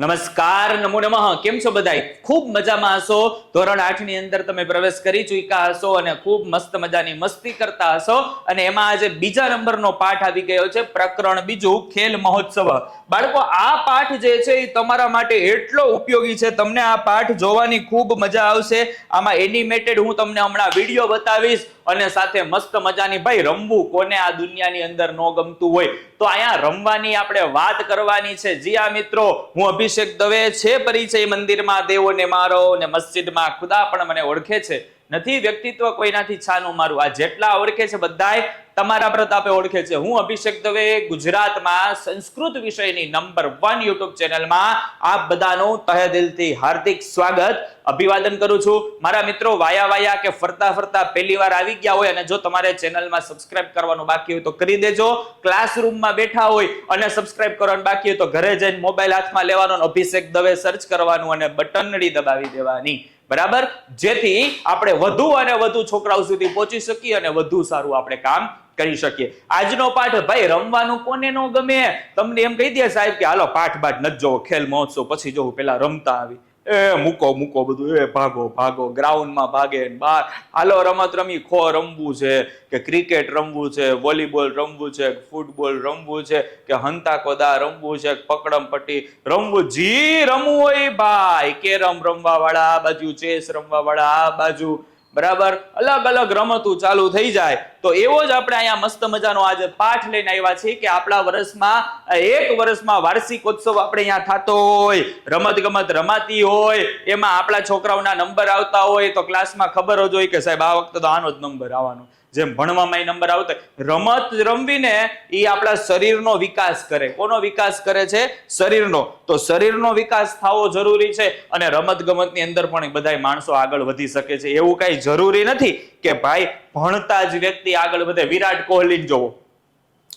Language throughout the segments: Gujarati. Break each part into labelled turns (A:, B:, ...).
A: નમસ્કાર, નમો નમઃ. કેમ છો બધાય? ખૂબ મજામાં હશો? ધોરણ આઠની અંદર તમે પ્રવેશ કરી ચૂક્યા હશો અને ખૂબ મસ્ત મજાની મસ્તી કરતા હશો. અને એમાં આજે બીજા નંબરનો પાઠ આવી ગયો છે, પ્રકરણ બીજું, ખેલ મહોત્સવ. બાળકો, આ પાઠ જે છે એ તમારા માટે એટલો ઉપયોગી છે. તમને આ પાઠ જોવાની ખૂબ મજા આવશે. આમાં એનિમેટેડ હું તમને હમણાં વીડિયો બતાવીશ. અને સાથે મસ્ત મજાની, ભાઈ, રમવું કોને આ દુનિયાની અંદર ન ગમતું હોય? તો અહીંયા રમવાની આપણે વાત કરવાની છે. જી આ મિત્રો, હું અભિષેક દવે છે પરિચય મંદિરમાં. દેવોને મારો ને મસ્જિદમાં. ખુદા પણ મને ઓળખે છે. નથી, વ્યક્તિત્વ કોઈનાથી છાનું મારું. આ જેટલા ઓળખે છે બધાય તમારા પ્રતાપે ઓળખે છે. હું અભિષેક દવે ગુજરાતમાં સંસ્કૃત વિષયની નંબર વન યુટ્યુબ ચેનલમાં આપ બધાનું તહે દિલથી હાર્દિક સ્વાગત. અભિવાદન કરું છું. મારા મિત્રો વાયા વાયા કે ફરતા ફરતા પહેલી વાર આવી ગયા હોય અને જો તમારે ચેનલમાં સબસ્ક્રાઇબ કરવાનું બાકી હોય તો કરી દેજો. ક્લાસરૂમમાં બેઠા હોય અને સબસ્ક્રાઇબ કરવાનું બાકી હોય તો ઘરે જઈને મોબાઈલ હાથમાં લેવાનો અભિષેક દવે સર્ચ કરવાનું અને બટનડી દબાવી દેવાની. બરાબર? જેથી આપણે વધુ અને વધુ છોકરાઓ સુધી પહોંચી શકીએ અને વધુ સારું આપણે કામ કરી શકીએ. આજનો પાઠ, ભાઈ, રમવાનું કોને નો ગમે? તમને એમ કહી દે સાહેબ કે, હાલો, પાઠ બાઠ જોવો, ખેલ મહોત્સવ પછી જોવું પેલા રમતા આવી. એ, મૂકો મૂકો બધું. એ, ભાગો ભાગો. ગ્રાઉન્ડમાં ભાગે બહાર હાલો, રમત રમી. ખો રમવું છે, કે ક્રિકેટ રમવું છે, વોલીબોલ રમવું છે ફૂટબોલ રમવું છે, કે હંતા કોદા રમવું છે પકડમ પટ્ટી રમવું. જી રમવું હોય, ભાઈ. કેરમ રમવા વાળા આ બાજુ, ચેસ રમવા વાળા આ બાજુ. બરાબર? અલગ અલગ રમતું ચાલુ થઈ જાય. તો એવો જ આપણે અહીંયા મસ્ત મજાનો આજે પાઠ લઈને આવ્યા છીએ કે આપણા વર્ષમાં એક વર્ષમાં વાર્ષિક ઉત્સવ આપણે અહીંયા થતો હોય રમત ગમત રમાતી હોય, એમાં આપણા છોકરાઓના નંબર આવતા હોય, તો ક્લાસમાં ખબર જ હોય કે સાહેબ આ વખતે તો આનો જ નંબર આવવાનો. જેમ ભણવામાં નંબર આવતા રમત રમવીને એ આપણા શરીરનો વિકાસ કરે. કોનો વિકાસ કરે છે? શરીરનો. તો શરીરનો વિકાસ થવો જરૂરી છે અને રમત ગમતની અંદર પણ બધાય માણસો આગળ વધી શકે છે. એવું કઈ જરૂરી નથી કે ભાઈ ભણતા જ વ્યક્તિ આગળ વધે. વિરાટ કોહલીને જોવો,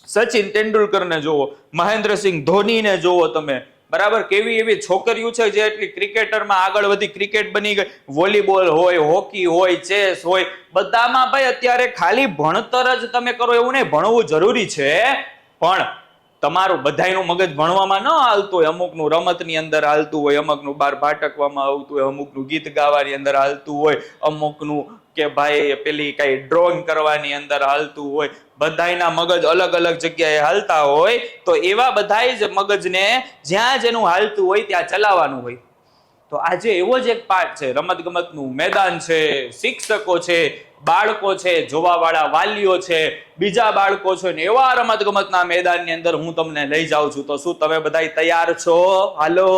A: સચિન તેંડુલકરને જોવો, મહેન્દ્રસિંહ ધોનીને જોવો તમે. બરાબર? કેવી એવી છોકરીઓ છે જે એટલી ક્રિકેટરમાં આગળ વધી ક્રિકેટ બની ગઈ? વોલીબોલ હોય, હોકી હોય, ચેસ હોય, બધામાં ભાઈ અત્યારે ખાલી ભણતર જ તમે કરો એવું નહીં, ભણવું જરૂરી છે. પણ તમારું બધાયનું મગજ ભણવામાં ન હાલતું હોય, અમુકનું રમતની અંદર હાલતું હોય, અમુકનું બાર ભાટકવામાં આવતું હોય, અમુકનું ગીત ગાવાની અંદર હાલતું હોય, અમુકનું કે ભાઈ પેલી કઈ ડ્રોઈંગ કરવાની અંદર હાલતું હોય, બધાયના મગજ અલગ અલગ જગ્યાએ હાલતા હોય, તો એવા બધાય જ મગજને જ્યાં જેનું હાલતું હોય ત્યાં ચલાવવાનું હોય. તો આજે એવો જ એક પાઠ છે રમત ગમતનું મેદાન છે, શિક્ષકો છે, બાળકો છે, જોવાવાળા વાલીઓ છે બીજા બાળકો છે ને એવા રમત ગમતના મેદાનની અંદર હું તમને લઈ જાઉં છું. તો શું તમે બધા તૈયાર છો? હાલો,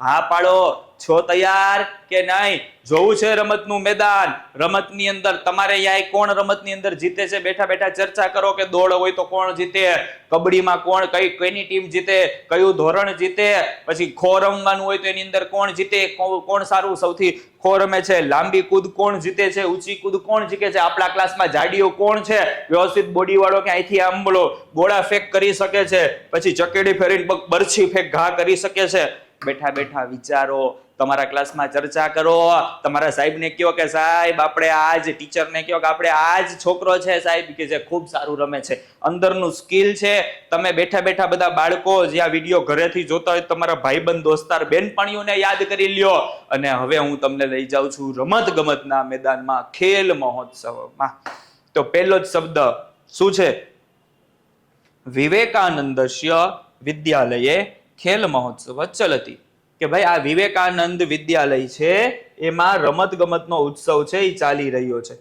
A: હા પાડો. છો તૈયાર કે નહીં? જોવું છે રમતનું મેદાન. રમતની અંદર તમારે અહીંયા કોણ રમતની અંદર જીતે છે? બેઠા બેઠા ચર્ચા કરો કે દોડ હોય તો કોણ જીતે? કબડ્ડીમાં કોણ કઈ કઈની ટીમ જીતે? કયું ધોરણ જીતે? પછી ખો રમવાનું હોય તો એની અંદર કોણ જીતે? કોણ સારું? સૌથી ખો રમે છે. લાંબી કૂદ કોણ જીતે છે? ઊંચી કૂદ કોણ જીતે છે? આપણા ક્લાસમાં જાડીઓ કોણ છે? વ્યવસ્થિત બોડી વાળો કે અહીંથી આમ બોલો ગોળા ફેંક કરી શકે છે, પછી ચકેડી ફેરીને બરછી ફેંક ઘા કરી શકે છે. બેઠા બેઠા વિચારો, તમારા ક્લાસમાં ચર્ચા કરો. તમારા સાહેબને કહો કે, સાહેબ, આપણે આજ ટીચરને કહો કે, આપણે આજ છોકરો છે, સાહેબ, કે જે ખૂબ સારું રમે છે. અંદરનું સ્કિલ છે. તમે બેઠા બેઠા બધા બાળકો જે આ વીડિયો ઘરેથી જોતા હોય, તમારા ભાઈબંધ, દોસ્તાર, બેનપણીઓને યાદ કરી લ્યો. અને હવે હું તમને લઈ જાઉં છું રમત ગમતના મેદાનમાં ખેલ મહોત્સવમાં. તો પહેલો જ શબ્દ શું છે? વિવેકાનંદસ્ય વિદ્યાલયે ખેલ મહોત્સવ ચલતી. કે ભાઈ, આ વિવેકાનંદ વિદ્યાલય છે, એમાં રમત ગમતનો ઉત્સવ છે, એ ચાલી રહ્યો છે.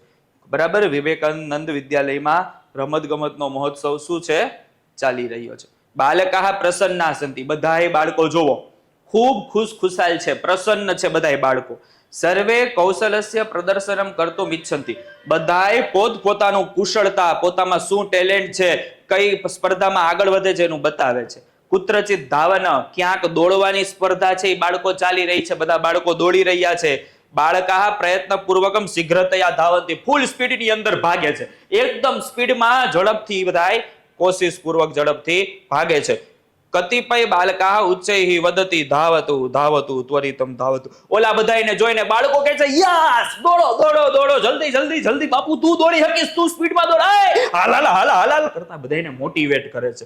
A: બરાબર? વિવેકાનંદ વિદ્યાલયમાં રમત ગમતનો મહોત્સવ શું છે? ચાલી રહ્યો છે. બાલકાહ પ્રસન્ના સંતિ બધાએ બાળકો જોવો ખૂબ ખુશ ખુશાલ છે. પ્રસન્ન છે બધાય બાળકો. સર્વે કૌશલસ્ય પ્રદર્શનમ કરતો ઈચ્છંતિ. બધાય પોત પોતાનું કુશળતા, પોતામાં શું ટેલેન્ટ છે, કઈ સ્પર્ધામાં આગળ વધે છે એનું બતાવે છે. કુત્રચિત ધાવન, ક્યાંક દોડવાની સ્પર્ધા છે એ બાળકો ચાલી રહી છે, બધા બાળકો દોડી રહ્યા છે. બાળકા પ્રયત્ન પૂર્વકમ શીઘ્રતયા ધાવનથી ફૂલ સ્પીડની અંદર ભાગે છે. એકદમ સ્પીડમાં ઝડપથી બધાય કોશિશ પૂર્વક ઝડપથી ભાગે છે. કતિપય બાલકા ઉચ્ચૈહી વદતી ધાવતું ધાવતું, ત્વરિતમ ધાવતું. ઓલા બધાયને જોઈને બાળકો કહે છે, યસ, દોડો દોડો દોડો, જલ્દી જલ્દી જલ્દી, બાપુ, તું દોડી શકીશ, તું સ્પીડમાં દોડ. આય હાલાલ હાલા હાલાલ હાલ હાલ. કરતા બધાયને મોટિવેટ કરે છે.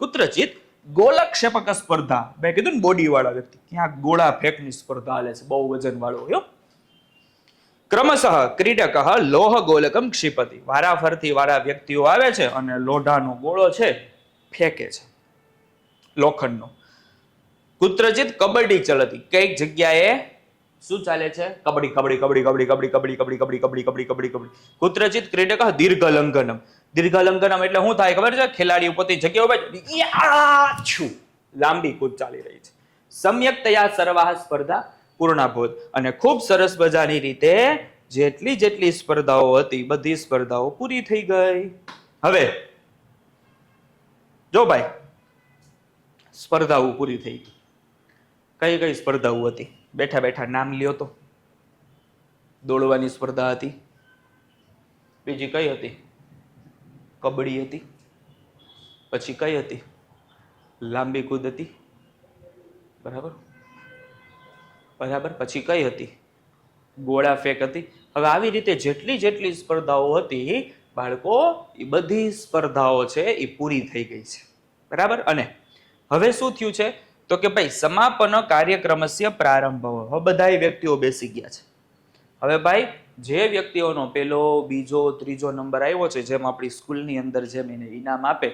A: કુત્રચિત ગોલક્ષેપક સ્પર્ધા. મેં કીધું ને બોડી વાળા વ્યક્તિ, ક્યાંક ગોળા ફેંકની સ્પર્ધા આલે છે, બહુ વજન વાળો હોય ક્રમશઃ ક્રીડક લોહ ગોલકમ ક્ષિપતિ. વારાફરતી વાળા વ્યક્તિઓ આવે છે અને લોઢાનો ગોળો છે, ફેંકે છે. લોખંડનો કુત્રચિત કબડ્ડી ચલતી કંઈક જગ્યાએ શું ચાલે છે કબડ્ડી કબડ્ડી કબડ્ડી કબડ્ડી કબડ્ડી કબડ્ડી કબડ્ડી કબડ્ડી કબડ્ડી કબડ્ડી કબડ્ડી કુત્રચિત ક્રીડક દીર્ઘ લંઘનમ દીર્ઘ લંઘનમ એટલે શું થાય ખબર છે ખેલાડી પોતે જગ્યા ઉપર છું લાંબી કૂદ ચાલી રહી છે સમ્યકતયા સર્વાહ સ્પર્ધા પૂર્ણાભૂત અને ખૂબ સરસ મજાની રીતે જેટલી જેટલી સ્પર્ધાઓ હતી બધી સ્પર્ધાઓ પૂરી થઈ ગઈ હવે જો ભાઈ સ્પર્ધાઓ પૂરી થઈ ગઈ. કઈ કઈ સ્પર્ધાઓ હતી? બેઠા બેઠા નામ લ્યો તો. દોડવાની સ્પર્ધા હતી. બીજી કઈ હતી? કબડ્ડી હતી. પછી કઈ હતી? લાંબી કૂદ હતી. બરાબર? બરાબર? પછી કઈ હતી? ગોળા ફેંક હતી. હવે આવી રીતે જેટલી જેટલી સ્પર્ધાઓ હતી, બાળકો, એ બધી સ્પર્ધાઓ છે, એ પૂરી થઈ ગઈ છે. બરાબર? અને હવે શું થયું છે? તો કે ભાઈ, સમાપન કાર્યક્રમસ્ય પ્રારંભ હવે બધાય વ્યક્તિઓ બેસી ગયા છે. હવે ભાઈ, જે વ્યક્તિઓનો પેલો, બીજો, ત્રીજો નંબર આવ્યો છે, જેમ આપણી સ્કૂલની અંદર જેમ એને ઇનામ આપે,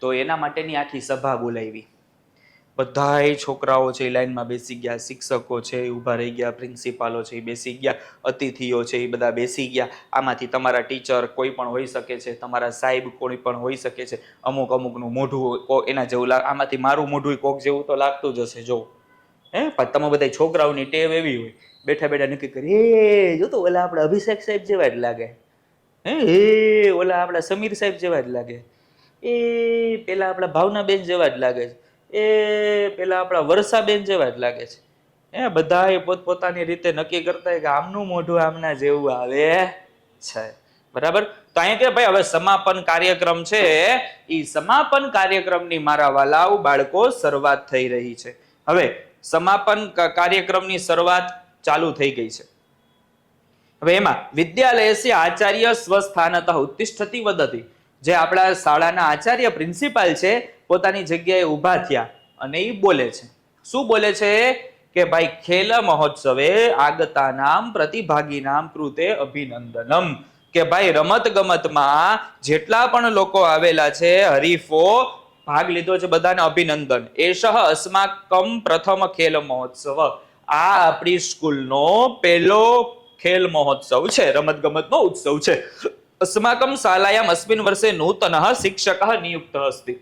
A: તો એના માટેની આખી સભા બોલાવી બધાય છોકરાઓ છે એ લાઈનમાં બેસી ગયા, શિક્ષકો છે એ ઊભા રહી ગયા, પ્રિન્સિપાલો છે એ બેસી ગયા, અતિથિઓ છે એ બધા બેસી ગયા. આમાંથી તમારા ટીચર કોઈ પણ હોઈ શકે છે, તમારા સાહેબ કોઈ પણ હોઈ શકે છે, અમુક અમુકનું મોઢું એના જેવું લાગ, આમાંથી મારું મોઢું કોક જેવું તો લાગતું જ હશે, જો. હે? પણ તમે બધા છોકરાઓની ટેવ એવી હોય, બેઠા બેઠા નક્કી કરી જો તો ઓલા આપણા અભિષેક સાહેબ જેવા જ લાગે. હે, ઓલા આપણા સમીર સાહેબ જેવા જ લાગે. એ, પેલા આપણા ભાવનાબેન જેવા જ લાગે છે. એ પેલા આપણા વર્ષાબેન જેવા જ લાગે છે. એ બધાએ પોતપોતાની રીતે નક્કી કરતા કે આમનું મોઢું આમના જેવું આવે. છે. બરાબર? તો અહીંયા કે ભાઈ, હવે સમાપન કાર્યક્રમ છે. એ સમાપન કાર્યક્રમની મારા વાલાઓ બાળકો, શરૂઆત થઈ રહી છે. હવે, સમાપન કાર્યક્રમની શરૂઆત ચાલુ થઈ ગઈ છે. હવે એમાં વિદ્યાલયસ્ય આચાર્ય સ્વસ્થાનતઃ ઉત્તિષ્ઠતી વદતી. જે આપણા શાળાના આચાર્ય પ્રિન્સિપાલ છે પોતાની જગ્યાએ ઊભા થયા અને એ બોલે છે. શું બોલે છે? કે ભાઈ, ખેલ મહોત્સવે આગતાનામ, પ્રતિભાગીનામ, કૃતે અભિનંદનમ. કે ભાઈ રમત ગમતમાં જેટલા પણ લોકો આવેલા છે, હરીફો, ભાગ લીધો છે બધાને અભિનંદન. એશઃ અસ્માકમ પ્રથમ ખેલ મહોત્સવ. આ આપણી સ્કૂલનો પહેલો ખેલ મહોત્સવ છે રમત ગમતનો ઉત્સવ છે. અસ્માકમ શાલાયામ અસ્મિન વર્ષે નૂતન શિક્ષક નિયુક્ત અસ્તિ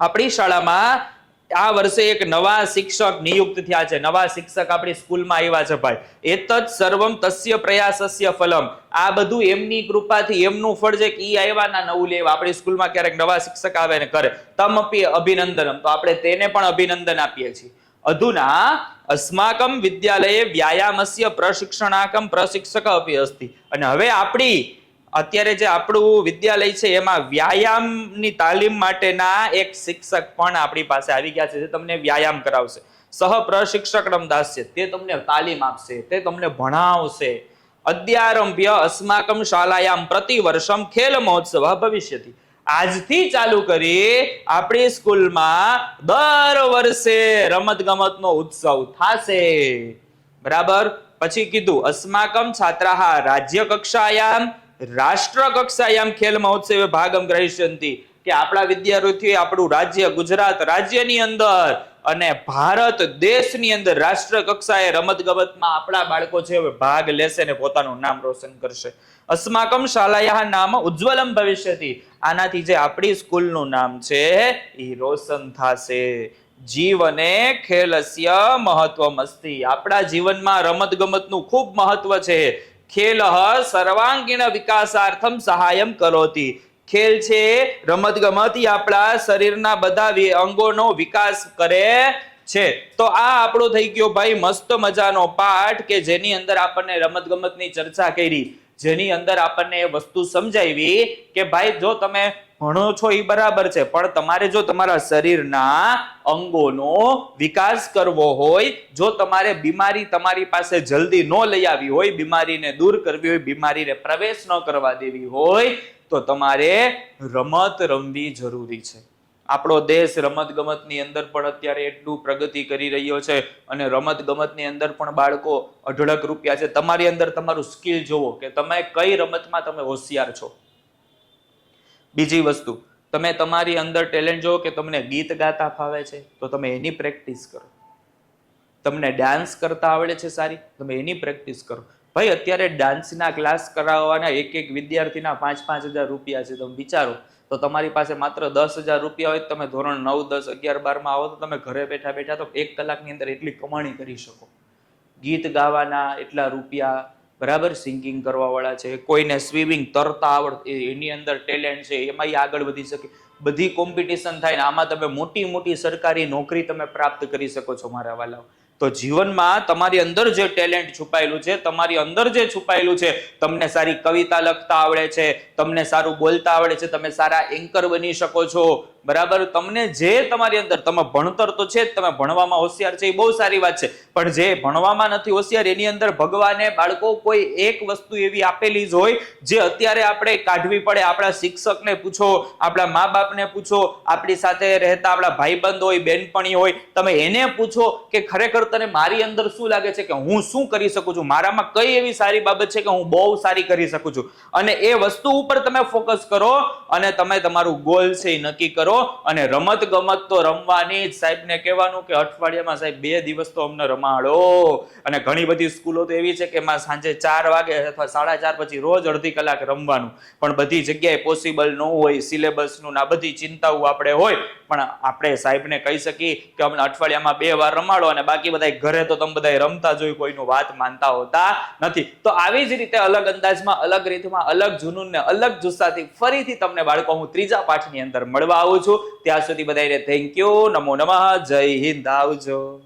A: આપણી શાળામાં આ વર્ષે એક નવા શિક્ષક નિયુક્ત થયા છે. નવા શિક્ષક આપણી સ્કૂલમાં આવ્યા છે ભાઈ. એતત સર્વમ તસ્ય પ્રયાસસ્ય ફલમ. આ બધું એમની કૃપાથી, એમનું ફળ છે કે ઈ આવ્યા ના નવું લેવા. આપણી સ્કૂલમાં ક્યારેક નવા શિક્ષક આવે ને કરે. તમપી અભિનંદનમ. તો આપણે તેને પણ અભિનંદન આપીએ છીએ. અધુના અસ્માકમ વિદ્યાલયે વ્યાયામસ્ય પ્રશિક્ષણાકમ પ્રશિક્ષક અપી અસ્તિ. અને હવે આપણી અત્યારે જે આપણું વિદ્યાલય છે, એમાં વ્યાયામની તાલીમ માટેના એક શિક્ષક પણ આપણી પાસે આવી ગયા છે, જે તમને વ્યાયામ કરાવશે. સહ પ્રશિક્ષક રમદાસ છે, તે તમને તાલીમ આપશે, તે તમને ભણાવશે. અદ્યારંભ્ય અસ્માકમ શાલાયામ પ્રતિવર્ષમ ખેલ મહોત્સવ ભવિષ્યથી. આજથી ચાલુ કરી આપણી સ્કૂલમાં દર વર્ષે રમત ગમતનો ઉત્સવ થશે. બરાબર? પછી કીધું, અસ્માકમ છાત્રાહ રાજ્ય કક્ષાયામ રાષ્ટ્ર કક્ષાયામ ખેલ મહોત્સવે ભાગમ ગ્રહિષ્યંતિ કે આપણા વિદ્યાર્થીઓએ આપણું રાજ્ય ગુજરાત રાજ્યની અંદર અને ભારત દેશની અંદર રાષ્ટ્ર કક્ષાએ રમત ગમતમાં આપણા બાળકો છે હવે ભાગ લેશે ને પોતાનું નામ રોશન કરશે. અસ્માકમ શાલાયા નામ ઉજ્જવલમ ભવિષ્યથી આનાથી જે આપણી સ્કૂલનું નામ છે એ રોશન થશે. જીવને ખેલસ્ય મહત્વમ આપણા જીવનમાં રમત ગમતનું ખૂબ મહત્વ છે. ખેલ સર્વાંગીણ વિકાસાર્થમ સહાયમ કરોતી. ખેલ છે રમત ગમત આપણા શરીરના બધા અંગોનો વિકાસ કરે છે. તો આ આપણો થઈ ગયો ભાઈ મસ્ત મજાનો પાઠ કે જેની અંદર આપણને રમત ગમતની ચર્ચા કરી. જેની અંદર આપણને એ વસ્તુ સમજાવી કે ભાઈ જો તમે ભણો છો એ બરાબર છે, પણ તમારે જો તમારા શરીરના અંગોનો વિકાસ કરવો હોય, જો તમારે બીમારી તમારી પાસે જલ્દી ન લઈ આવી હોય, બીમારીને દૂર કરવી હોય, બીમારીને પ્રવેશ ન કરવા દેવી હોય, તો તમારે રમત રમવી જરૂરી છે. આપણો દેશ રમત ગમતની અંદર પણ અત્યારે એટલું પ્રગતિ કરી રહ્યો છે અને રમત ગમતની અંદર પણ બાળકો અઢળક રૂપિયા છે. તમારી અંદર તમારું સ્કિલ જોવો કે તમે કઈ રમતમાં તમે હોશિયાર છો. બીજી વસ્તુ, તમે તમારી અંદર ટેલેન્ટ જો કે તમને ગીત ગાતા ફાવે છે, તો તમે એની પ્રેક્ટિસ કરો. તમને ડાન્સ કરતા આવડે છે સારી, તમે એની પ્રેક્ટિસ કરો. ભાઈ, અત્યારે ડાન્સના ક્લાસ કરાવવાના એક એક વિદ્યાર્થીના પાંચ પાંચ હજાર રૂપિયા છે. તમે વિચારો, તો તમારી પાસે માત્ર દસ હજાર રૂપિયા હોય તમે ધોરણ નવ, દસ, અગિયાર, બારમાં આવો તો તમે ઘરે બેઠા બેઠા તો એક કલાકની અંદર એટલી કમાણી કરી શકો. ગીત ગાવાના એટલા રૂપિયા બરાબર? સિંગિંગ કરવાવાળા છે, કોઈને સ્વિમિંગ તરતા આવડ એની અંદર ટેલેન્ટ છે એમાં આગળ વધી શકે. બધી કોમ્પિટિશન થાય ને આમાં તમે મોટી મોટી સરકારી નોકરી તમે પ્રાપ્ત કરી શકો છો મારા વાલાઓ તો જીવનમાં તમારી અંદર જે ટેલેન્ટ છુપાયેલું છે, તમારી અંદર જે છુપાયેલું છે, તમને સારી કવિતા લખતા આવડે છે, તમને સારું બોલતા આવડે છે, તમે સારા એન્કર બની શકો છો. બરાબર? તમને જે તમારી અંદર, તમે ભણતર તો છે તમે ભણવામાં હોશિયાર છે, એ બહુ સારી વાત છે. પણ જે ભણવામાં નથી હોશિયાર, એની અંદર ભગવાને, બાળકો કોઈ એક વસ્તુ એવી આપેલી જ હોય, જે અત્યારે આપણે કાઢવી પડે. આપણા શિક્ષકને પૂછો, આપણા મા બાપને પૂછો, આપણી સાથે રહેતા આપણા ભાઈબંધ હોય, બેનપણી હોય, તમે એને પૂછો કે ખરેખર તને મારી અંદર શું લાગે છે કે હું શું કરી શકું છું? મારામાં કઈ એવી સારી બાબત છે કે હું બહુ સારી કરી શકું છું? અને એ વસ્તુ ઉપર તમે ફોકસ કરો અને તમે તમારું ગોલ છે એ નક્કી કરો. અને રમત ગમત તો રમવાની જ. સાહેબને કહેવાનું કે અઠવાડિયામાં સાહેબ બે દિવસ તો અમને રમાડો. અને ઘણી બધી સ્કૂલો તો એવી છે કે એમાં સાંજે ચાર વાગે અથવા સાડા ચાર પછી રોજ અડધી કલાક રમવાનું. પણ બધી જગ્યાએ પોસિબલ ન હોય સિલેબસનું ના બધી ચિંતાઓ આપણે હોય. પણ આપણે સાહેબને કહી શકીએ કે અમને અઠવાડિયામાં બે વાર રમાડો અને બાકી બધા ઘરે તો તમે બધા રમતા જોઈ કોઈનું વાત માનતા હોતા નથી. તો આવી જ રીતે અલગ અંદાજમાં, અલગ રીતમાં, અલગ જુનૂન ને અલગ જુસ્સાથી ફરીથી તમને બાળકો હું ત્રીજા પાઠની અંદર મળવા આવું છું. ત્યાં સુધી બધાને થેન્ક યુ નમો નમઃ. જય હિન્દ. આવજો.